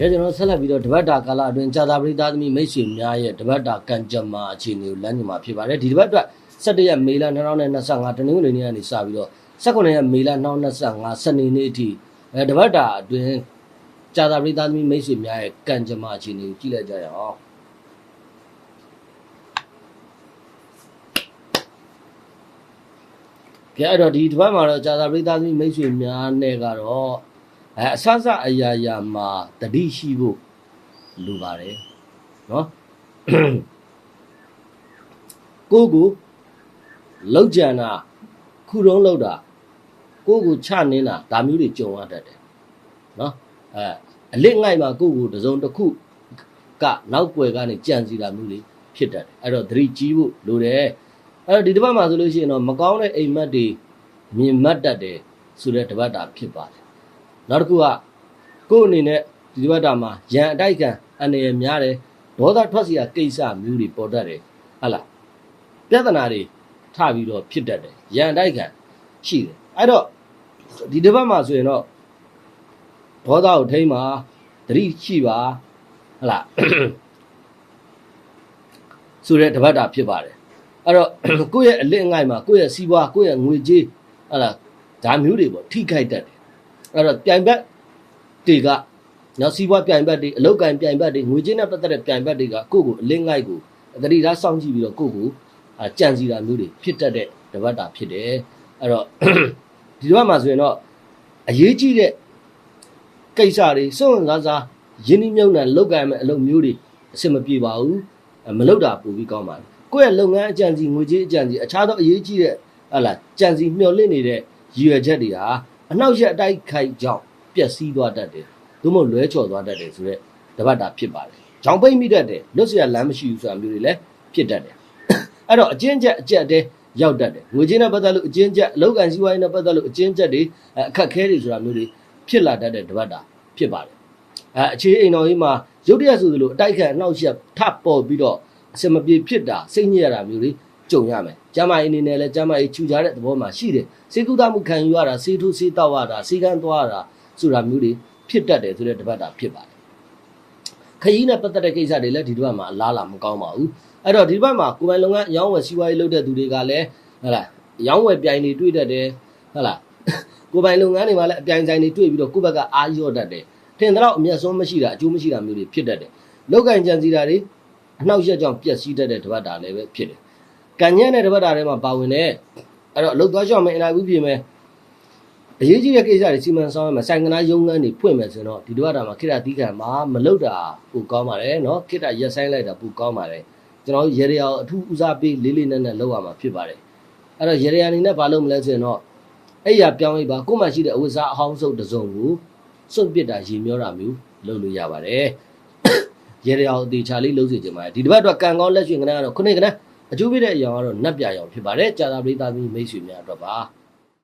ကဲကျွန်တော်ဆက်လက်ပြီးတော့တပတ်တာကာလအတွင်းကြာသာပရိသတ်သမီးမိတ်ဆွေများရဲ့တပတ်တာကံကြမ္မာအခြေအနေကိုလမ်းညွှန်မှာဖြစ်ပါတယ်ဒီတပတ်အတွက်17ရက်မေလ2025တနင်္ဂနွေနေ့ကနေစပြီးတော့19ရက်မေလ2025စနေနေ့အထိအဲတပတ်တာအတွင်းကြာသာပရိသတ်သမီးမိတ်ဆွေများရဲ့ကံကြမ္မာအခြေအနေကိုကြည့်လိုက်ကြရအောင်ကဲအဲ့တော့ဒီတပတ်မှာတော့ကြာသာပရိသတ်သမီးမိတ်ဆွေများနဲ့ကတော့ အဲအဆအဆအရာရာမှာတတိရှိဖို့လိုပါတယ်နော်ကိုယ့်ကိုလောက်ကြံတာခုတုံးလောက်တာကိုယ့်ကိုချနင်းတာဒါမျိုးတွေကြုံရတတ်တယ်နော်အဲအလစ်ငိုက်မှာကိုယ့်ကိုတစ်စုံတစ်ခုကနောက်ွယ်ကနေကြံစီတာမျိုးတွေဖြစ်တတ်တယ်အဲ့တော့သတိကြီးဖို့လိုတယ်အဲ့တော့ဒီတစ်ပတ်မှာဆိုလို့ရှိရင်တော့မကောင်းတဲ့အိမ်မက်တွေမြင်မှတ်တတ်တယ်ဆိုတဲ့တစ်ပတ်တာဖြစ်ပါတယ် နောက်တစ်ခုကကိုယ့်အနေနဲ့ဒီတစ်ပတ်တာမှာရန်အတိုက်ခံအနေရများတယ်ဒေါသထွက်စီရကိစ္စမျိုးတွေပေါ်တတ်တယ်ဟုတ်လားပြဿနာတွေထပြီးတော့ဖြစ်တတ်တယ်ရန်တိုက်ခံရှိတယ်အဲ့တော့ဒီတစ်ပတ်မှာဆိုရင်တော့ဒေါသကိုထိမ့်ပါသတိရှိပါဟတ်လားဆိုတဲ့တစ်ပတ်တာဖြစ်ပါတယ်အဲ့တော့ကိုယ့်ရဲ့အလစ်အငိုက်မှာကိုယ့်ရဲ့စီးပွားကိုယ့်ရဲ့ငွေကြေးဟတ်လားဒါမျိုးတွေပေါ့ထိခိုက်တတ်တယ် အဲ့တော့ပြိုင်ဘက်တွေကနော်စီးပွားပြိုင်ဘက်တွေအလုတ်ကန်ပြိုင်ဘက်တွေငွေကြေးနဲ့ပတ်သက်တဲ့ပြိုင်ဘက်တွေကကိုယ့်ကိုအလစ်ငိုက်ကိုသတိထားစောင့်ကြည့်ပြီးတော့ကိုယ့်ကိုအာကြံစီတာမျိုးတွေဖြစ်တတ်တဲ့တပတ်တာဖြစ်တယ်အဲ့တော့ဒီတပတ်မှာဆိုရင်တော့အရေးကြီးတဲ့ကိစ္စတွေစွန့်စားစားရင်းနှီးမြှုပ်နှံလုပ်ကိုင်မဲ့အလုပ်မျိုးတွေအဆင်မပြေပါဘူးအဲ့မလုပ်တာပိုပြီးကောင်းပါတယ်ကိုယ့်ရဲ့လုပ်ငန်းအကြံစီငွေကြေးအကြံစီအခြားသောအရေးကြီးတဲ့ဟလာကြံစီမျှော်လင့်နေတဲ့ရည်ရွယ်ချက်တွေဟာ အနောက်ရက်အတိုက်ခိုက်ကြောင့်ပျက်စီးသွားတတ်တယ်သို့မဟုတ်လွဲချော်သွားတတ်တယ်ဆိုတော့တပတ်တာဖြစ်ပါတယ်ကြောင်ပိတ်မိတတ်တယ်လွတ်စရာလမ်းမရှိဘူးဆိုတာမျိုးတွေလည်းဖြစ်တတ်တယ်အဲ့တော့အကျဉ်းချက်အကျက်တဲရောက်တတ်တယ်ငွေချင်းနဲ့ပတ်သက်လို့အကျဉ်းချက်အလောက်ကန်စီးပွားရေးနဲ့ပတ်သက်လို့အကျဉ်းချက်တွေအခက်ခဲတွေဆိုတာမျိုးတွေဖြစ်လာတတ်တဲ့တပတ်တာဖြစ်ပါတယ်အဲအခြေအိမ်တော်ကြီးမှာရုတ်တရက်ဆိုသလိုအတိုက်ခံအနောက်ရက်ထပ်ပေါ်ပြီးတော့အစမပြေဖြစ်တာစိတ်ညစ်ရတာမျိုးတွေ ကြုံရမယ်ကျမ်းမာရေးအနေနဲ့လည်းကျမ်းမာရေးချူကြတဲ့သဘောမှာရှိတယ်စေကုသမှုခံယူရတာစေထုစေတောက်ရတာစေကန်းသွားရတာဆိုတာမျိုးတွေဖြစ်တတ်တယ်ဆိုတဲ့တပတ်တာဖြစ်ပါတယ်ခရီးနဲ့ပတ်သက်တဲ့ကိစ္စတွေလည်းဒီတစ်ပတ်မှာအလားလာမကောင်းပါဘူးအဲ့တော့ဒီတစ်ပတ်မှာကိုယ်ပိုင်လုပ်ငန်းအရောင်းဝယ်စီးပွားရေးလုပ်တဲ့သူတွေကလည်းဟုတ်လားအရောင်းဝယ်ပြိုင်တွေတွေ့တတ်တယ်ဟုတ်လားကိုယ်ပိုင်လုပ်ငန်းတွေမှာလည်းအပြိုင်ဆိုင်တွေတွေ့ပြီးတော့ကိုယ့်ဘက်ကအာရော့တတ်တယ်ထင်တော့အမျက်ဆုံးမရှိတာအကျိုးမရှိတာမျိုးတွေဖြစ်တတ်တယ်လောက်ကင်ကြံစီတာတွေအနှောက်အယှက်ကြောင့်ပျက်စီးတတ်တဲ့တစ်ပတ်တာလည်းပဲဖြစ်တယ် ကံညက်နဲ့တပတ်တာထဲမှာပါဝင်တယ်အဲ့တော့အလုပ်သွားကြမယ်အင်တာဗျူးပြင်မယ်အရေးကြီးတဲ့ကိစ္စတွေစီမံဆောင်ရမယ်ဆိုင်ကနာရုံးငန်းတွေဖွင့်မယ်ဆိုတော့ဒီတပတ်တာမှာခိတတီးခံမှာမလုပ်တာပိုကောင်းပါတယ်နော်ခိတရက်ဆိုင်လိုက်တာပိုကောင်းပါတယ်ကျွန်တော်ရေရာအထူးဦးစားပေးလေးလေးနက်နက်လုပ်ရမှာဖြစ်ပါတယ်အဲ့တော့ရေရာအနေနဲ့ဘာလုပ်မလဲဆိုရင်တော့အဲ့ရပြောင်းလိုက်ပါကို့မှာရှိတဲ့အဝတ်စားအဟောင်းစုပ်တစ်စုံကိုစွန့်ပစ်တာရေမျောတာမျိုးလုပ်လို့ရပါတယ်ရေရာအသေးချာလေးလုပ်စီခြင်းပါတယ်ဒီတစ်ပတ်တော့ကံကောင်းလက်ရွှေကနာကတော့ခုနှစ်ကနား အကျိုးပေးတဲ့အရာကတော့နတ်ပြရောင်ဖြစ်ပါတယ်ကြာသာပရိသတ်သမီးမိတ်ဆွေများအတွက်ပါ